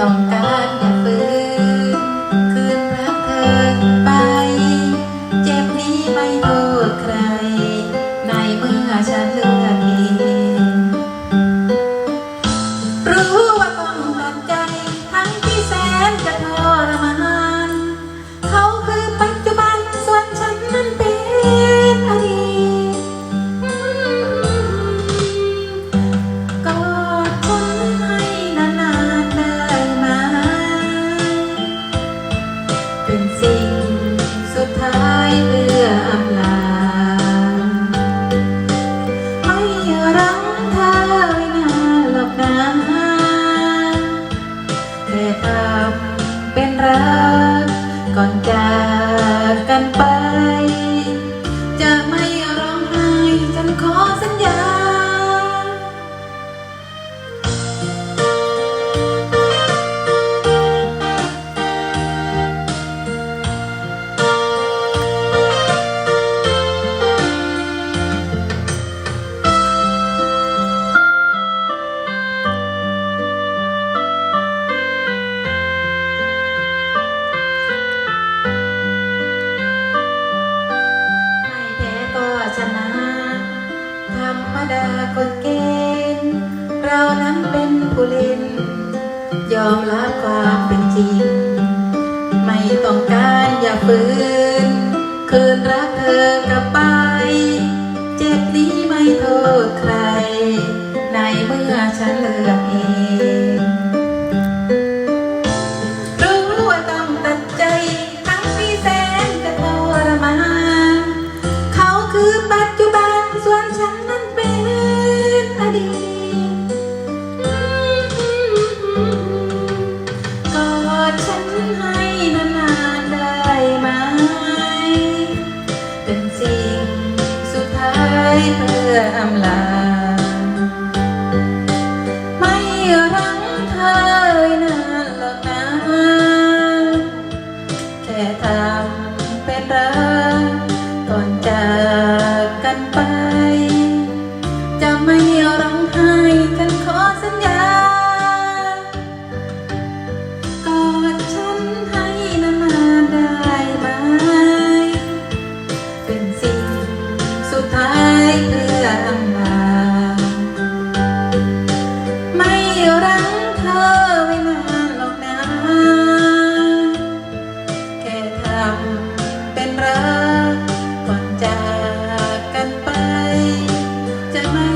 ต้องการ ก่อนจากกันไปจะ ดาคนเกณฑ์ เรานั้นเป็นผู้เล่น ยอมรับความเป็นจริง ไม่ต้องการอย่าฝืน คืนรักเธอกลับไป เจ็บนี้ไม่โทษใคร ในเมื่อฉันเลือกเอง สุดท้ายเพื่ออำลา เป็นรักก่อนจากกันไป จะไม่